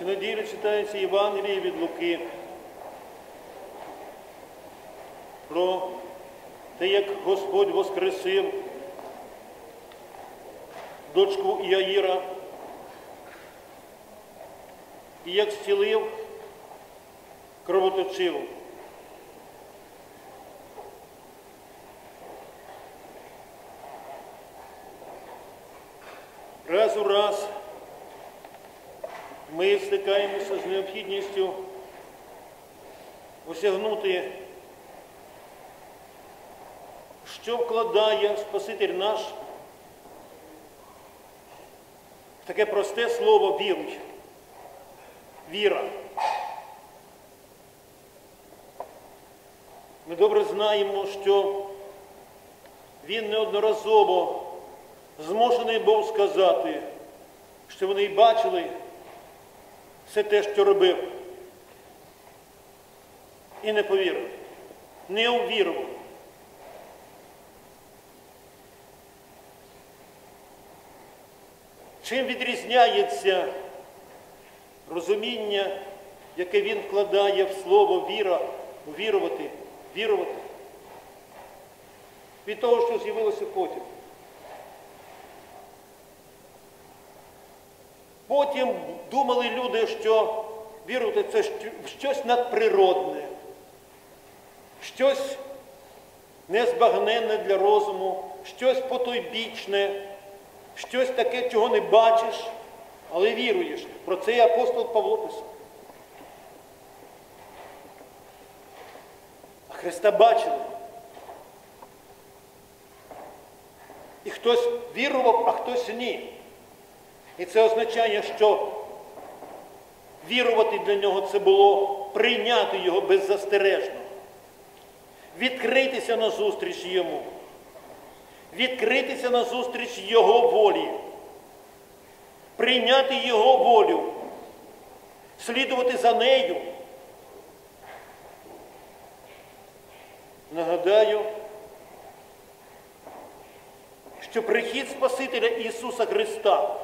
Цю неділю читається Євангеліє від Луки про те, як Господь воскресив дочку Іаїра і як зцілив кровоточиву. Раз у раз ми стикаємося з необхідністю осягнути, що вкладає Спаситель наш в таке просте слово віруй. Віра. Ми добре знаємо, що він неодноразово змушений був сказати, що вони бачили все те, що робив. І не повірив, не увірував. Чим відрізняється розуміння, яке він вкладає в слово віра, увірувати, вірувати, від того, що з'явилося потім. Потім думали люди, що вірувати це щось надприродне, щось незбагненне для розуму, щось потойбічне, щось таке, чого не бачиш, але віруєш. Про це і апостол Павло писав. А Христа бачили. І хтось вірував, а хтось ні. І це означає, що вірувати для нього це було прийняти його беззастережно, відкритися на зустріч йому, відкритися на зустріч Його волі, прийняти Його волю, слідувати за нею. Нагадаю, що прихід Спасителя Ісуса Христа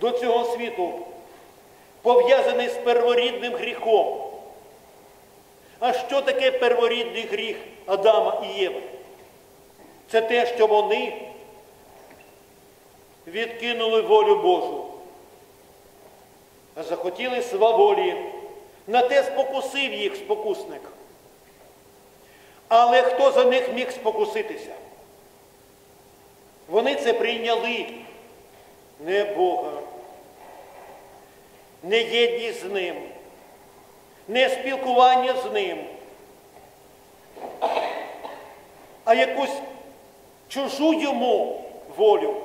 до цього світу пов'язаний з перворідним гріхом. А що таке перворідний гріх Адама і Єви? Це те, що вони відкинули волю Божу, а захотіли сваволі. На те спокусив їх спокусник. Але хто за них міг спокуситися? Вони це прийняли не Бога, не єдність з Ним, не спілкування з Ним, а якусь чужу йому волю.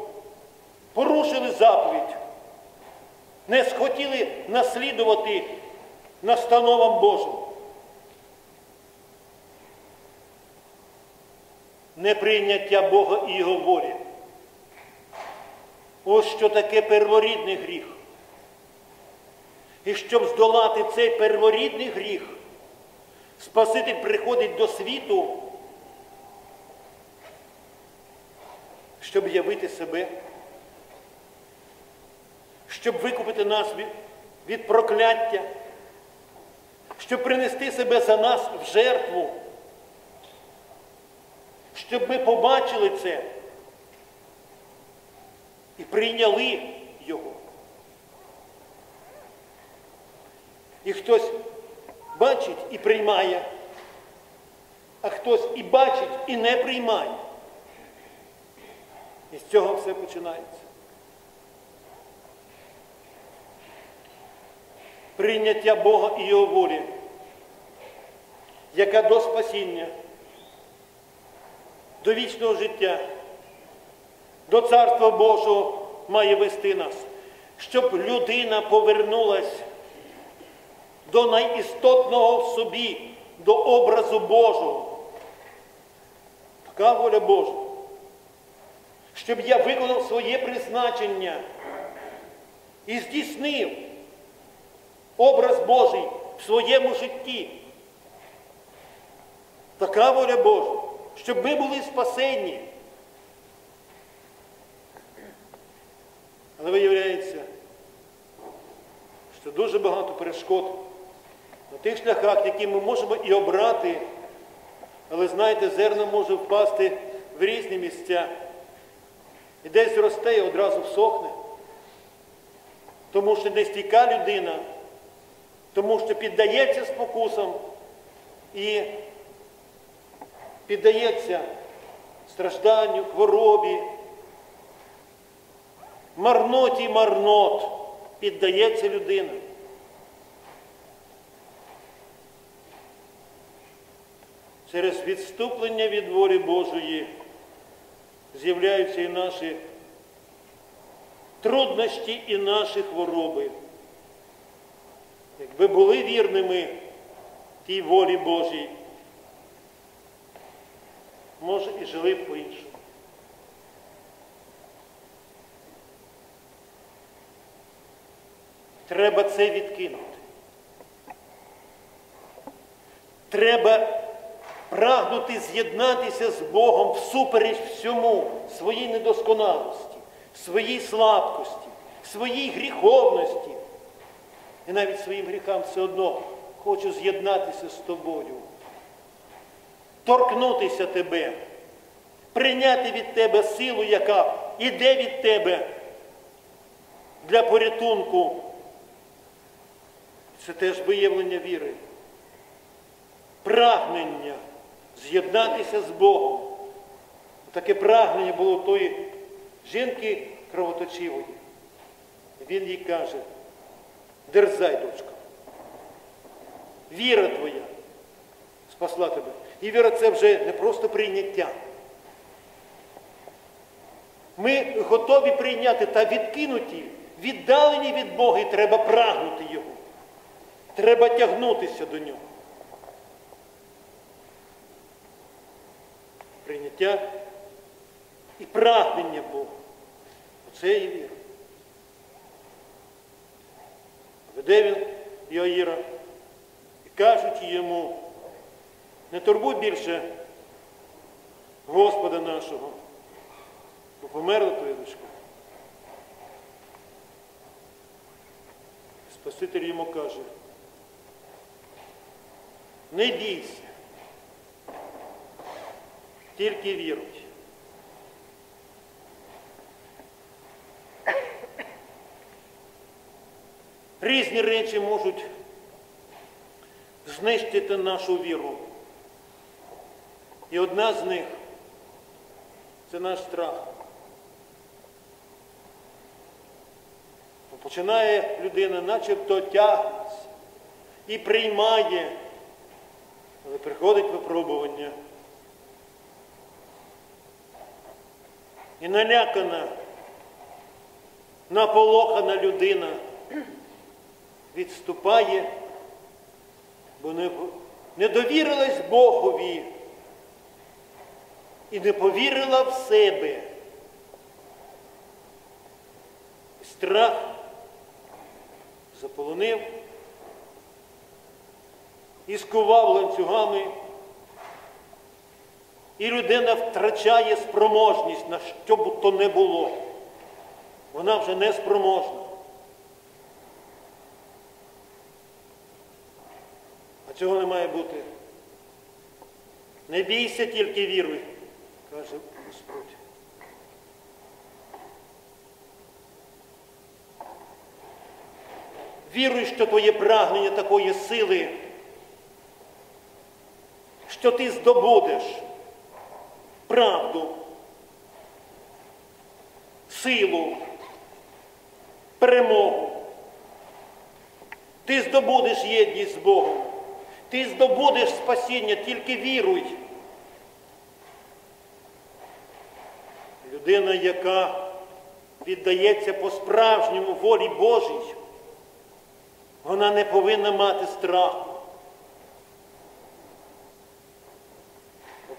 Порушили заповідь, не схотіли наслідувати настановам Божим. Неприйняття Бога і Його волі. Ось що таке перворідний гріх. І щоб здолати цей перворідний гріх, Спаситель приходить до світу, щоб явити себе, щоб викупити нас від, прокляття, щоб принести себе за нас в жертву, щоб ми побачили це і прийняли його. І хтось бачить і приймає, а хтось і бачить, і не приймає. І з цього все починається. Прийняття Бога і Його волі, яка до спасіння, до вічного життя, до Царства Божого має вести нас, щоб людина повернулась до найістотного в собі, до образу Божого. Така воля Божа. Щоб я виконав своє призначення і здійснив образ Божий в своєму житті. Така воля Божа, щоб ми були спасенні. Але виявляється, що дуже багато перешкод на тих шляхах, які ми можемо і обрати, але знаєте, зерно може впасти в різні місця. І десь росте і одразу всохне. Тому що не стійка людина, тому що піддається спокусам і піддається стражданню, хворобі, марноті марнот піддається людина. Через відступлення від волі Божої з'являються і наші труднощі, і наші хвороби. Якби були вірними тій волі Божій, може і жили б по-іншому. Треба це відкинути. Треба прагнути з'єднатися з Богом всупереч всьому, своїй недосконалості, своїй слабкості, своїй гріховності. І навіть своїм гріхам все одно хочу з'єднатися з тобою, торкнутися тебе, прийняти від тебе силу, яка іде від тебе для порятунку. Це теж виявлення віри, прагнення з'єднатися з Богом. Таке прагнення було тої жінки кровоточивої. Він їй каже, дерзай, дочка. Віра твоя спасла тебе. І віра це вже не просто прийняття. Ми готові прийняти та відкинуті, віддалені від Бога, і треба прагнути Його. Треба тягнутися до нього. Прийняття і прагнення Бога. Оце є віра. Веде він Йоїра і кажуть йому, не турбуй більше Господа нашого, бо померла твоя дочка. Спаситель йому каже, не бійся, тільки віруй. Різні речі можуть знищити нашу віру. І одна з них це наш страх. Починає людина начебто тягнеться і приймає, але приходить випробування. І налякана, наполохана людина відступає, бо не, довірилась Богові і не повірила в себе. Страх заполонив і скував ланцюгами, і людина втрачає спроможність, на що б то не було. Вона вже не спроможна. А цього не має бути. Не бійся, тільки віруй, каже Господь. Віруй, що твоє прагнення такої сили, що ти здобудеш силу, перемогу. Ти здобудеш єдність з Богом. Ти здобудеш спасіння, тільки віруй. Людина, яка віддається по-справжньому волі Божій, вона не повинна мати страху.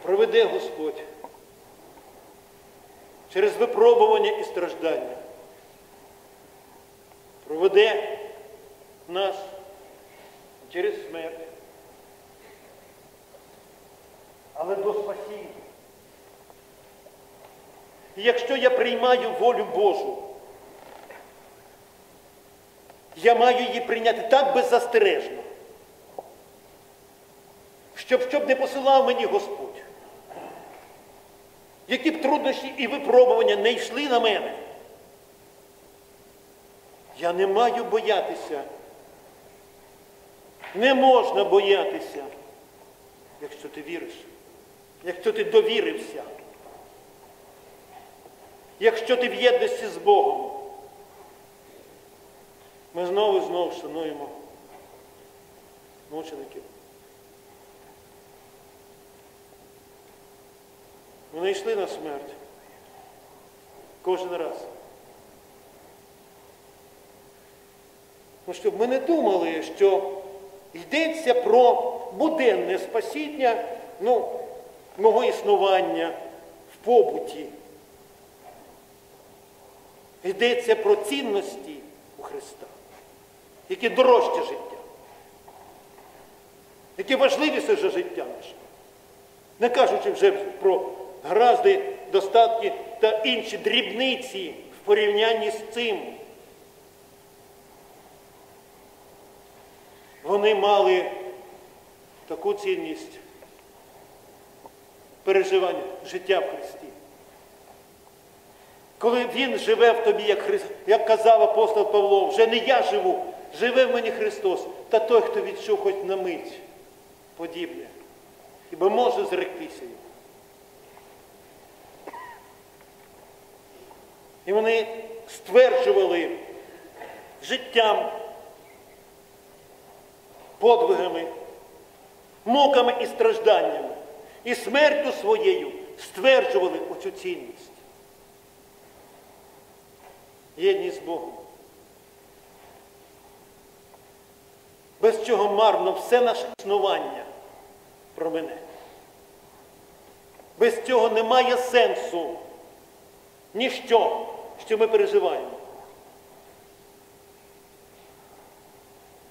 Проведе Господь через випробування і страждання. Проведе нас через смерть. Але до спасіння. І якщо я приймаю волю Божу, я маю її прийняти так беззастережно, щоб, щоб не посилав мені Господь. Які б труднощі і випробування не йшли на мене, я не маю боятися. Не можна боятися, якщо ти віриш, якщо ти довірився, якщо ти в єдності з Богом. Ми знову і знову шануємо мучеників. Вони йшли на смерть кожен раз. Ну, щоб ми не думали, що йдеться про буденне спасіння ну, мого існування в побуті. Йдеться про цінності у Христа, які дорожче життя, які важливіше життя наше. Не кажучи вже про гаразди, достатки та інші дрібниці в порівнянні з цим. Вони мали таку цінність переживання життя в Христі. Коли Він живе в тобі, як, Христ, як казав апостол Павло, вже не я живу, живе в мені Христос, та той, хто відчув хоч на мить подібне, хіба може зректися його. І вони стверджували життям, подвигами, муками і стражданнями, і смертю своєю стверджували оцю цінність. Єдність з Богом. Без чого марно все наше існування про мене. Без цього немає сенсу ніщо, що ми переживаємо.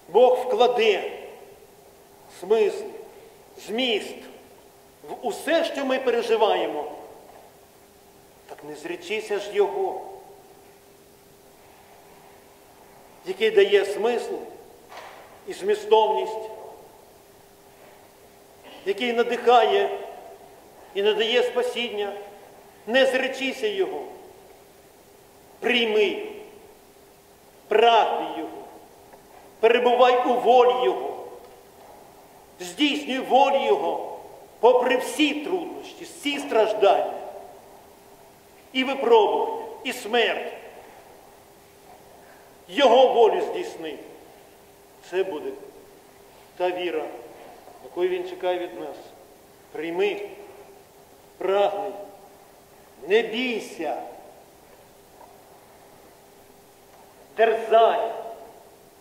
Бог вкладе смисл, зміст в усе, що ми переживаємо. Так не зречися ж Його, який дає смисл і змістовність, який надихає і надає спасіння. Не зречися Його. Прийми, прагни Його, перебувай у волі Його, здійснюй волю Його, попри всі труднощі, всі страждання, і випробування, і смерть. Його волю здійсни. Це буде та віра, якої він чекає від нас. Прийми, прагни. Не бійся. Дерзай,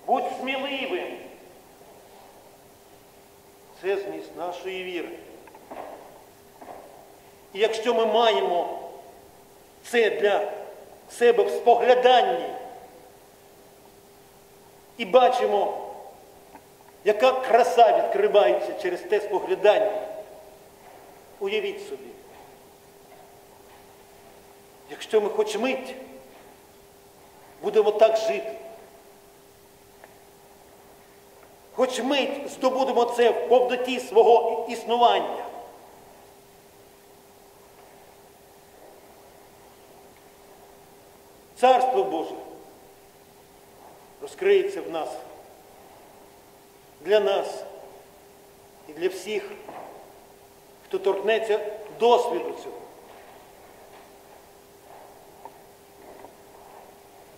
будь сміливим. Це зміст нашої віри. І якщо ми маємо це для себе в спогляданні і бачимо, яка краса відкривається через те споглядання, уявіть собі. Якщо ми хоч мить будемо так жити, хоч мить здобудемо це в повноті свого існування, Царство Боже розкриється в нас, для нас і для всіх, хто торкнеться досвіду цього.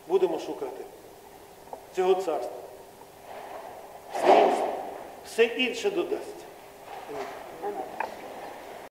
будемо шукати цього царства. Все інше, все інше додасть.